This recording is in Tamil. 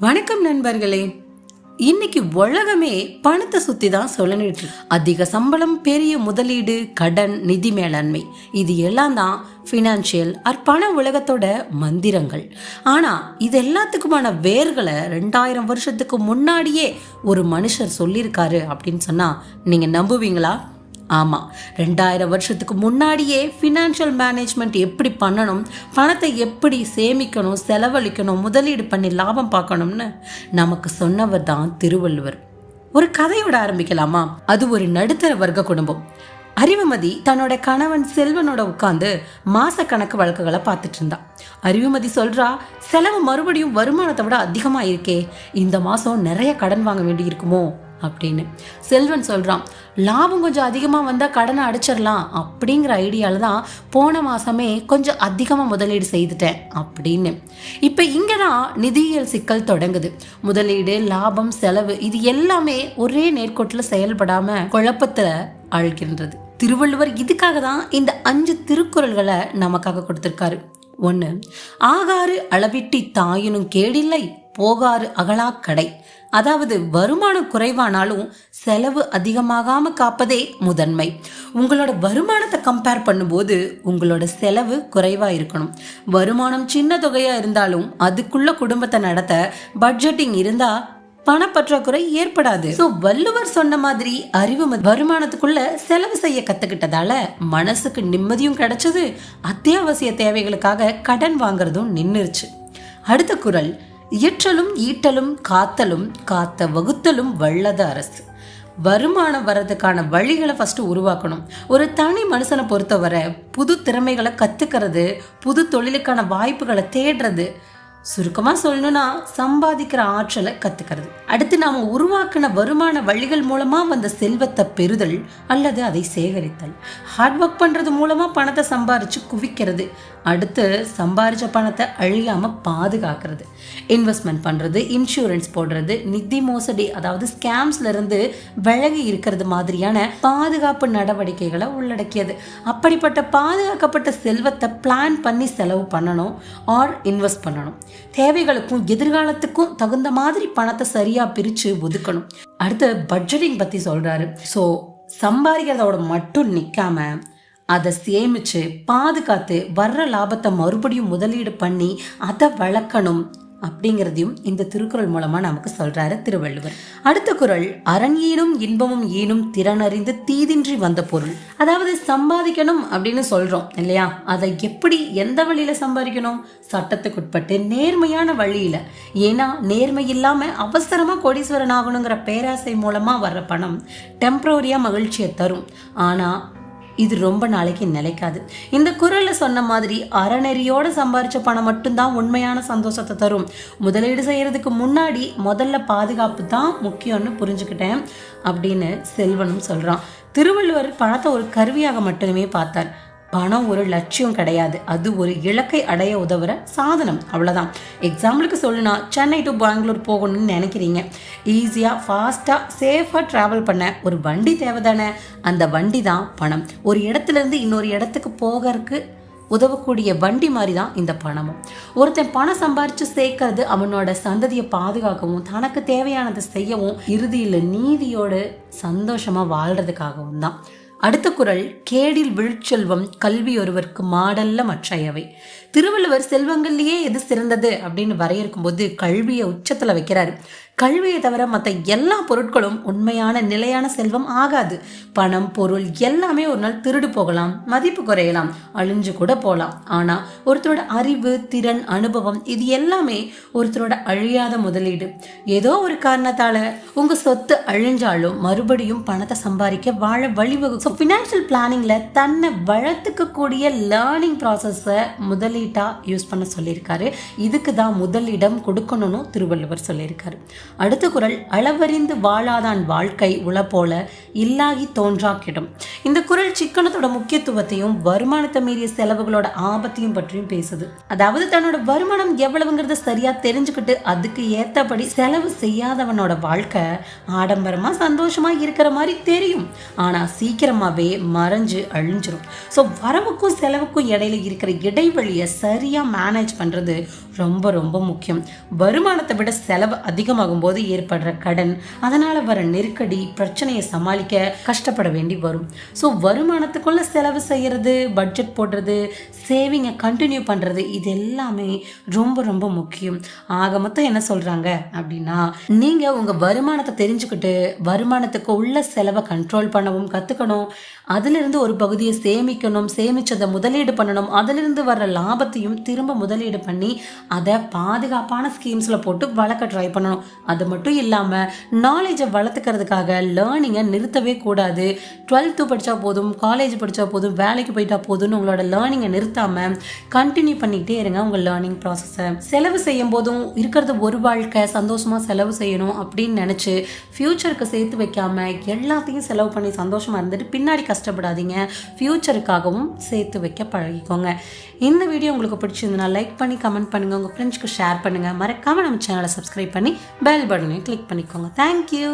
வணக்கம் நண்பர்களே. இன்னைக்கு உலகமே பணத்தை சுத்தி தான் சொல்லணிட்டு அதிக சம்பளம் பெரிய முதலீடு கடன் நிதி மேலாண்மை. இது எல்லாம் தான் ஃபினான்ஷியல் பண உலகத்தோட மந்திரங்கள். ஆனா இது எல்லாத்துக்குமான வேர்களை ரெண்டாயிரம் வருஷத்துக்கு முன்னாடியே ஒரு மனுஷர் சொல்லியிருக்காரு அப்படின்னு சொன்னா நீங்க நம்புவீங்களா? ஆமாம் ரெண்டாயிரம் வருஷத்துக்கு முன்னாடியே ஃபினான்ஷியல் மேனேஜ்மெண்ட் எப்படி பண்ணணும் பணத்தை எப்படி சேமிக்கணும் செலவழிக்கணும் முதலீடு பண்ணி லாபம் பார்க்கணும்னு நமக்கு சொன்னவர் தான் திருவள்ளுவர். ஒரு கதையோட ஆரம்பிக்கலாமா? அது ஒரு நடுத்தர வர்க்க குடும்பம். அறிவுமதி தன்னோட கணவன் செல்வனோட உட்காந்து மாச கணக்கு வழக்குகளை பார்த்துட்டு இருந்தா. அறிவுமதி சொல்றா செலவு மறுபடியும் வருமானத்தை விட அதிகமாக இருக்கே. இந்த மாதம் நிறைய கடன் வாங்க வேண்டி இருக்குமோ அப்படின்னு. செல்வன் சொல்கிறான் லாபம் கொஞ்சம் அதிகமாக வந்தால் கடனை அடைச்சிடலாம் அப்படிங்கிற ஐடியாவில் தான் போன மாதமே கொஞ்சம் அதிகமாக முதலீடு செய்துட்டேன் அப்படின்னு. இப்போ இங்கே தான் நிதியியல் சிக்கல் தொடங்குது. முதலீடு லாபம் செலவு இது எல்லாமே ஒரே நேர்கோட்டில் செயல்படாமல் குழப்பத்தில் ஆழ்கின்றது. திருவள்ளுவர் இதுக்காக தான் இந்த அஞ்சு திருக்குறள்களை நமக்காக கொடுத்துருக்காரு. ஒன்று ஆகாறு அளவிட்டி தாயினும் கேடில்லை. போகாறு அகலாக்கடை அதாவது வருமானம் குறைவானாலும் செலவு அதிகமாகாம காப்பதே முதன்மை. உங்களோட வருமானத்தை கம்பேர் பண்ணும்போது உங்களோட செலவு குறைவா இருக்கணும். வருமானம் சின்ன தொகையா இருந்தாலும் அதுக்குள்ள குடும்பத்தை நடத்த பட்ஜெட்டிங் இருந்தா பணப்பற்றாக்குறை ஏற்படாது. ஸோ வள்ளுவர் சொன்ன மாதிரி அறிவு வருமானத்துக்குள்ள செலவு செய்ய கத்துக்கிட்டதால மனசுக்கு நிம்மதியும் கிடைச்சது. அத்தியாவசிய தேவைகளுக்காக கடன் வாங்குறதும் நின்னுருச்சு. அடுத்த குரல் இயற்றலும் ஈட்டலும் காத்தலும் காத்த வகுத்தலும் வல்லத அரசு. வருமானம் வர்றதுக்கான வழிகளை ஃபஸ்ட்டு உருவாக்கணும். ஒரு தனி மனுஷனை பொறுத்தவரை புது திறமைகளை கற்றுக்கிறது புது தொழிலுக்கான வாய்ப்புகளை தேடுறது சுருக்கமாக சொல்லணும்னா சம்பாதிக்கிற ஆற்றலை கத்துக்கிறது. அடுத்து நாம் உருவாக்கின வருமான வழிகள் மூலமாக வந்த செல்வத்தை பெறுதல் அல்லது அதை சேகரித்தல். ஹார்ட் ஒர்க் பண்றது மூலமாக பணத்தை சம்பாரித்து குவிக்கிறது. அடுத்து சம்பாரித்த பணத்தை அழியாம பாதுகாக்கிறது. இன்வெஸ்ட்மெண்ட் பண்ணுறது இன்சூரன்ஸ் போடுறது நிதி மோசடி அதாவது ஸ்கேம்ஸ்ல இருந்து விலகி இருக்கிறது மாதிரியான பாதுகாப்பு நடவடிக்கைகளை உள்ளடக்கியது. அப்படிப்பட்ட பாதுகாக்கப்பட்ட செல்வத்தை பிளான் பண்ணி செலவு பண்ணணும் ஆர் இன்வெஸ்ட் பண்ணணும். தேவைகளுக்கும் எதிர்காலத்துக்கும் தகுந்த மாதிரி பணத்தை சரியா பிரிச்சு ஒதுக்கணும். அடுத்து பட்ஜெட்டிங் பத்தி சொல்றாரு. ஸோ சம்பாதிக்கிறதோட மட்டும் நிக்காம அதை சேமிச்சு பாதுகாத்து வர்ற லாபத்தை மறுபடியும் முதலீடு பண்ணி அதை வளர்க்கணும். அப்படிங்கிறதையும் இந்த திருக்குறள் மூலமா நமக்கு சொல்றாரு திருவள்ளுவர். அடுத்த குறள் அரண் ஈனும் இன்பமும் ஈனும் திறனறிந்து தீதின்றி வந்த பொருள். அதாவது சம்பாதிக்கணும் அப்படின்னு சொல்றோம் இல்லையா? அதை எப்படி எந்த வழியில சம்பாதிக்கணும்? சட்டத்துக்குட்பட்டு நேர்மையான வழியில. ஏன்னா நேர்மை இல்லாம அவசரமா கோடீஸ்வரன் ஆகணுங்கிற பேராசை மூலமா வர்ற பணம் டெம்பரரியா மகிழ்ச்சியை தரும். ஆனா இது ரொம்ப நாளைக்கு நிலைக்காது. இந்த குரலில் சொன்ன மாதிரி அறநெறியோட சம்பாரிச்ச பணம் மட்டும்தான் உண்மையான சந்தோஷத்தை தரும். முதலீடு செய்கிறதுக்கு முன்னாடி முதல்ல பாதுகாப்பு தான் முக்கியம்னு புரிஞ்சுக்கிட்டேன் அப்படின்னு செல்வனும் சொல்கிறான் திருவள்ளுவர் பணத்தை ஒரு கருவியாக மட்டுமே பார்த்தார். பணம் ஒரு லட்சியம் கிடையாது. அது ஒரு இலக்கை அடைய உதவுற சாதனம். அவ்வளோதான் எக்ஸாம்பிளுக்கு சொல்லுனா சென்னை டு பெங்களூர் போகணும்னு நினைக்கிறீங்க. ஈஸியாக ஃபாஸ்ட்டாக சேஃபாக ட்ராவல் பண்ண ஒரு வண்டி தேவைதானே? அந்த வண்டி தான் பணம். ஒரு இடத்துல இருந்து இன்னொரு இடத்துக்கு போகறதுக்கு உதவக்கூடிய வண்டி மாதிரி தான் இந்த பணமும். ஒருத்தன் பணம் சம்பாரித்து சேர்க்கறது அவனோட சந்ததியை பாதுகாக்கவும் தனக்கு தேவையானதை செய்யவும் இறுதியில் நீதியோடு சந்தோஷமாக வாழ்கிறதுக்காகவும் தான். அடுத்த குரல் கேடில் விழுச்செல்வம் கல்வி ஒருவருக்கு மாடல்ல மற்றையவை. திருவள்ளுவர் செல்வங்கள்லேயே எது சிறந்தது? அப்படின்னு வரையறுக்கும் போது கல்வியை உச்சத்துல வைக்கிறாரு. கல்வியை தவிர மற்ற எல்லா பொருட்களும் உண்மையான நிலையான செல்வம் ஆகாது. பணம் பொருள் எல்லாமே ஒரு நாள் திருடு போகலாம் மதிப்பு குறையலாம் அழிஞ்சு கூட போகலாம். ஆனா ஒருத்தரோட அறிவு திறன் அனுபவம் இது எல்லாமே ஒருத்தரோட அழியாத முதலீடு. ஏதோ ஒரு காரணத்தால உங்க சொத்து அழிஞ்சாலும் மறுபடியும் பணத்தை சம்பாதிக்க வாழ வழிவகுக்கும். ஃபினான்ஷியல் பிளானிங்கில் தன்னை வளர்த்துக்கக்கூடிய லேர்னிங் ப்ராசஸை முதலீட்டா யூஸ் பண்ண சொல்லியிருக்காரு. இதுக்கு தான் முதலிடம் கொடுக்கணும்னு திருவள்ளுவர் சொல்லியிருக்காரு. அடுத்த குரல் அளவறிந்து வாழாதான் வாழ்க்கை உள போல இல்லாகி தோன்றா கிடும். இந்த குறள் சிக்கனத்தோட முக்கியத்துவத்தையும் வருமானத்தை மீறிய செலவுகளோட ஆபத்தையும் பற்றியும் பேசுது. அதாவது தன்னோட வருமானம் எவ்வளவுங்கிறத சரியாக தெரிஞ்சுக்கிட்டு அதுக்கு ஏற்றபடி செலவு செய்யாதவனோட வாழ்க்கை ஆடம்பரமா சந்தோஷமா இருக்கிற மாதிரி தெரியும். ஆனால் சீக்கிரம் சீக்கிரமாகவே மறைஞ்சு அழிஞ்சிரும். ஸோ வரவுக்கும் செலவுக்கும் இடையில இருக்கிற இடைவெளியை சரியா மேனேஜ் பண்றது ரொம்ப ரொம்ப முக்கியம். வருமானத்தை விட செலவு அதிகமாகும் போது ஏற்படுற கடன் அதனால் வர நெருக்கடி பிரச்சனையை சமாளிக்க கஷ்டப்பட வேண்டி வரும். ஸோ வருமானத்துக்குள்ள செலவு செய்கிறது பட்ஜெட் போடுறது சேவிங்கை கண்டினியூ பண்ணுறது இது எல்லாமே ரொம்ப ரொம்ப முக்கியம். ஆக மொத்தம் என்ன சொல்கிறாங்க அப்படின்னா நீங்கள் உங்கள் வருமானத்தை தெரிஞ்சுக்கிட்டு வருமானத்துக்கு உள்ள செலவை கண்ட்ரோல் பண்ணவும் கற்றுக்கணும் அதிலிருந்து ஒரு பகுதியை சேமிக்கணும் சேமிச்சதை முதலீடு பண்ணணும். அதிலிருந்து வர்ற லாபத்தையும் திரும்ப முதலீடு பண்ணி அதை பாதுகாப்பான ஸ்கீம்ஸில் போட்டு வளர்க்க ட்ரை பண்ணணும். அது மட்டும் இல்லாமல் நாலேஜை வளர்த்துக்கிறதுக்காக லேர்னிங்கை நிறுத்தவே கூடாது. டுவெல்த்து படித்தா போதும் காலேஜ் படித்தா போதும் வேலைக்கு போயிட்டா போதும்னு உங்களோட லேர்னிங்கை நிறுத்தாமல் கண்டினியூ பண்ணிகிட்டே இருங்க உங்கள் லேர்னிங் ப்ராசஸை செலவு செய்யும் போதும் இருக்கிறது ஒரு வாழ்க்கை சந்தோஷமாக செலவு செய்யணும் அப்படின்னு நினச்சி ஃப்யூச்சருக்கு சேர்த்து வைக்காம எல்லாத்தையும் செலவு பண்ணி சந்தோஷமாக இருந்துட்டு பின்னாடி கஷ்டப்படாதீங்க. ஃப்யூச்சருக்காகவும் சேர்த்து வைக்க பழகிக்கோங்க. இந்த வீடியோ உங்களுக்கு பிடிச்சிருந்தனா லைக் பண்ணி கமெண்ட் பண்ணுங்கள் உங்கள் ஃப்ரெண்ட்ஸ்க்கு ஷேர் பண்ணுங்கள் மறக்காமல் நம்ம சேனலை சப்ஸ்கிரைப் பண்ணி பெல் பட்டனையும் கிளிக் பண்ணிக்கோங்க. தேங்க்யூ